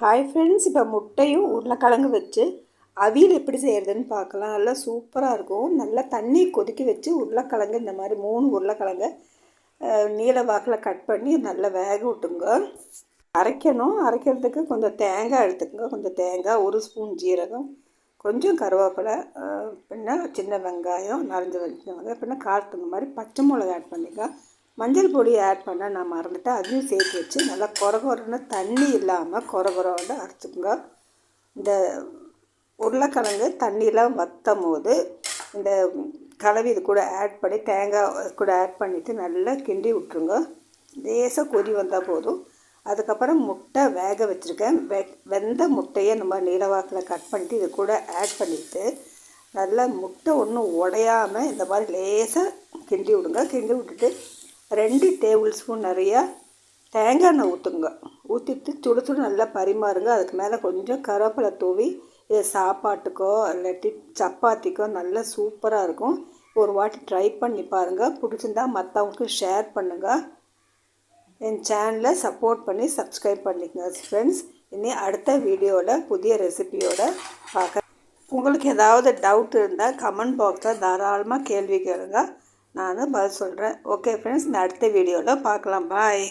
Hi friends இப்போ முட்டையும் உருளைக்கிழங்கு வச்சு அவியல் எப்படி செய்கிறதுன்னு பார்க்கலாம். நல்லா சூப்பராக இருக்கும். நல்லா தண்ணி கொதிக்க வச்சு உருளைக்கிழங்கு இந்த மாதிரி மூணு உருளைக்கிழங்கு நீல வாக்கில் கட் பண்ணி நல்லா வேக விட்டுங்க. அரைக்கணும். அரைக்கிறதுக்கு கொஞ்சம் தேங்காய் எடுத்துக்கோங்க. கொஞ்சம் தேங்காய் ஒரு ஸ்பூன் ஜீரகம் கொஞ்சம் கருவேப்பிலை பின்ன சின்ன வெங்காயம் நரைஞ்ச வெங்காயம் பின்ன காரத்துங்க மாதிரி பச்சை மிளகா ஆட் பண்ணிக்க மஞ்சள் பொடி ஆட் பண்ண நான் மறந்துட்டேன். அதையும் சேர்த்து வச்சு நல்லா குறகுறன்னு தண்ணி இல்லாமல் குறகுறோட அரைச்சிக்கோங்க. இந்த உருளைக்கிழங்கு தண்ணியெலாம் வற்றும் போது இந்த கலவி இது கூட ஆட் பண்ணி தேங்காய் கூட ஆட் பண்ணிவிட்டு நல்லா கிண்டி விட்ருங்க லேசாக கொதி வந்தால் போதும். அதுக்கப்புறம் முட்டை வேக வச்சுருக்கேன். வெ வெந்த முட்டையை நம்ம நீளவாக்கில் கட் பண்ணிவிட்டு இது கூட ஆட் பண்ணிவிட்டு நல்லா முட்டை ஒன்றும் உடையாமல் இந்த மாதிரி லேசாக கிண்டி விடுங்க. கிண்டி விட்டுட்டு ரெண்டு டேபிள் ஸ்பூன் நிறையா தேங்காய் எண்ணெய் ஊற்றுங்க ஊற்றிட்டு சுடு சுடு நல்லா பரிமாறுங்க. அதுக்கு மேலே கொஞ்சம் கருவேப்பிலை தூவி இதை சாப்பாட்டுக்கோ இல்லாட்டி சப்பாத்திக்கோ நல்லா சூப்பராக இருக்கும். ஒரு வாட்டி ட்ரை பண்ணி பாருங்கள் பிடிச்சிருந்தா மற்றவங்களுக்கு ஷேர் பண்ணுங்கள் என் சேனலை சப்போர்ட் பண்ணி சப்ஸ்கிரைப் பண்ணிக்கங்க ஃப்ரெண்ட்ஸ் இனி அடுத்த வீடியோவில் புதிய ரெசிபியோட பார்க்க உங்களுக்கு ஏதாவது டவுட் இருந்தால் கமெண்ட் பாக்ஸில் தாராளமாக கேள்வி கேளுங்கள் நான் தான் பதில் சொல்கிறேன் ஓகே ஃப்ரெண்ட்ஸ் இந்த அடுத்த வீடியோவில் பார்க்கலாம். பாய்